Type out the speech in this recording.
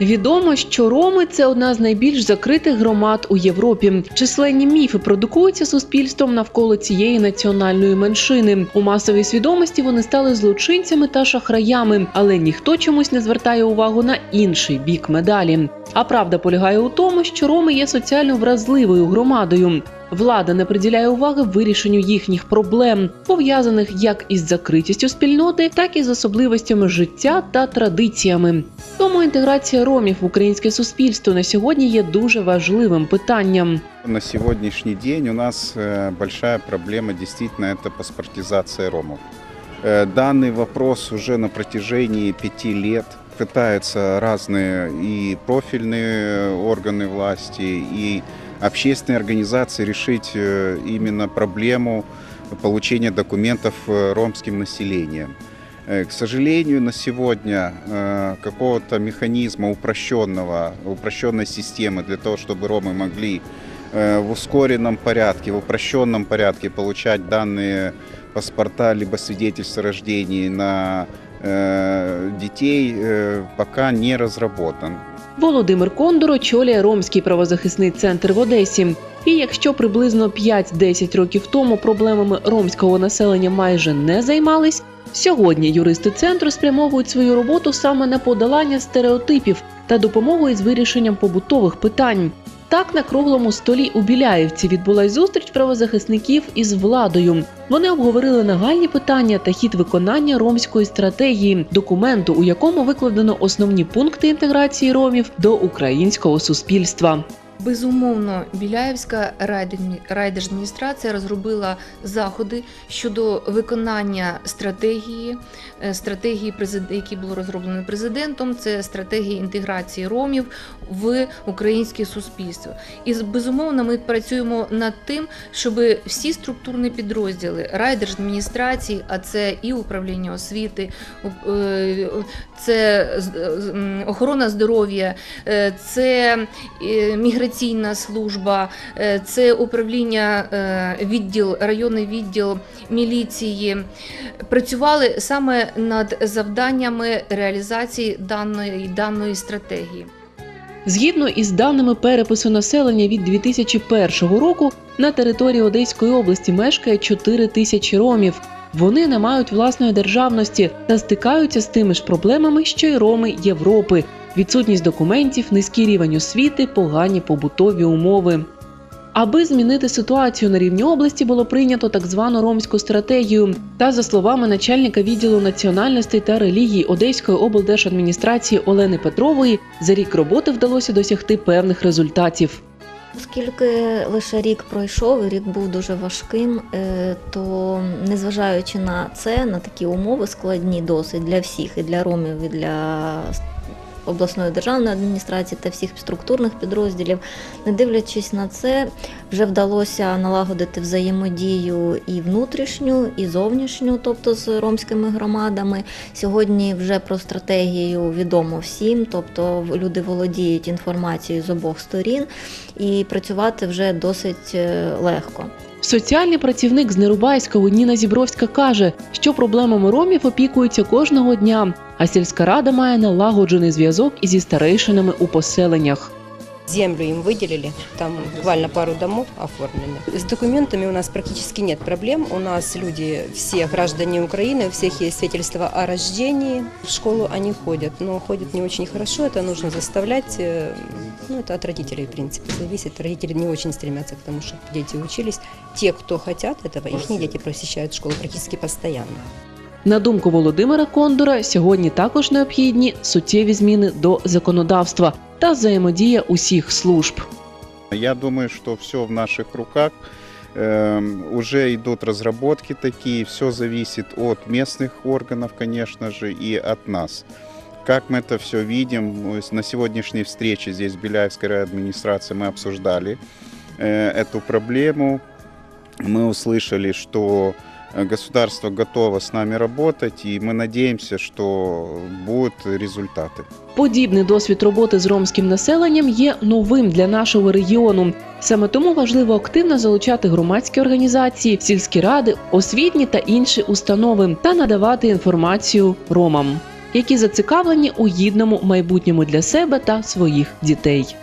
Відомо, що роми це одна з найбільш закритих громад у Європі. Численні міфи продукуються суспільством навколо цієї національної меншини. У масовій свідомості вони стали злочинцями та шахраями, але ніхто чомусь не звертає увагу на інший бік медалі. А правда полягає у тому, що роми є соціально вразливою громадою. Влада не приділяє уваги вирішенню їхніх проблем, пов'язаних як із закритістю спільноти, так і з особливостями життя та традиціями. Тому інтеграція ромів в українське суспільство на сьогодні є дуже важливим питанням. На сегодняшний день у нас э, большая проблема действительно это паспортизация ромов. Э, Данный вопрос уже на протяжении пяти лет пытаются разные и профильные органы власти, и общественные организации решить э, именно проблему получения документов э, ромским населением. Э, К сожалению, на сегодня какого-то механизма упрощенного, упрощенной системы для того, чтобы ромы могли в ускоренном порядке, в упрощенном порядке получать данные паспорта либо свидетельства о рождении на детей, э, пока не разработан. Володимир Кондор очолює Ромський правозахисний центр в Одесі. І якщо приблизно 5-10 років тому проблемами ромського населення майже не займались, сьогодні юристи центру спрямовують свою роботу саме на подолання стереотипів та допомогу із вирішенням побутових питань. Так на круглому столі у Біляєвці відбулась зустріч правозахисників із владою. Вони обговорили нагальні питання та хід виконання ромської стратегії, документу, у якому викладено основні пункти інтеграції ромів до українського суспільства. Безумовно, Біляївська райдержадміністрація розробила заходи щодо виконання стратегії, е, стратегії, які було розроблено президентом. Це стратегія інтеграції ромів в українське суспільство. І безумовно, ми працюємо над тим, щоб всі структурні підрозділи райдержадміністрації, а це і управління освіти, е, це охорона здоров'я, е, це е, міграційна служба, е, це управління е, відділ, районний відділ міліції. Працювали саме над завданнями реалізації даної, даної стратегії. Згідно із даними перепису населення від 2001 року, на території Одеської області мешкає 4 тисячі ромів. Вони не мають власної державності та стикаються з тими ж проблемами, що й роми Європи: відсутність документів, низький рівень освіти, погані побутові умови. Аби змінити ситуацію на рівні області, було прийнято так звану ромську стратегію. Та за словами начальника відділу національностей та релігій Одеської облдержадміністрації Олени Петрової, за рік роботи вдалося досягти певних результатів. Оскільки лише рік пройшов, і рік був дуже важким, е, то незважаючи на це, на такі умови складні досить для всіх, і для ромів, і для обласної державної адміністрації та всіх структурних підрозділів, не дивлячись на це, вже вдалося налагодити взаємодію і внутрішню, і зовнішню, тобто з ромськими громадами. Сьогодні вже про стратегію відомо всім, тобто люди володіють інформацією з обох сторін і працювати вже досить е, легко. Соціальний працівник з Нерубайського Ніна Зібровська каже, що проблемами ромів опікуються кожного дня, а сільська рада має налагоджений зв'язок із старейшинами у поселеннях. Землю им выделили, там буквально пару домов оформлены. С документами у нас практически нет проблем. У нас люди, все граждане Украины, у всех есть свидетельство о рождении. В школу они ходят, но ходят не очень хорошо, это нужно заставлять. э, Ну, это от родителей, в принципе, зависит. Родители не очень стремятся к тому, чтобы дети учились. Те, кто хотят этого, их дети посещают школу практически постоянно. На думку Володимира Кондора, сьогодні також необхідні суттєві зміни до законодавства та взаємодія усіх служб. Я думаю, что все в наших руках. Эм, Уже идут разработки такие, все зависит от местных органов, конечно же, и от нас. Как мы это все видим, ну, с- на сегодняшней встрече здесь в Беляевской администрации мы обсуждали э, эту проблему. Мы услышали, что э, государство готово с нами работать, и мы надеемся, что будут результаты. Подібний досвід роботи з ромським населенням є новим для нашого регіону. Саме тому важливо активно залучати громадські організації, сільські ради, освітні та інші установи та надавати інформацію ромам. які зацікавлені у гідному майбутньому для себе та своїх дітей.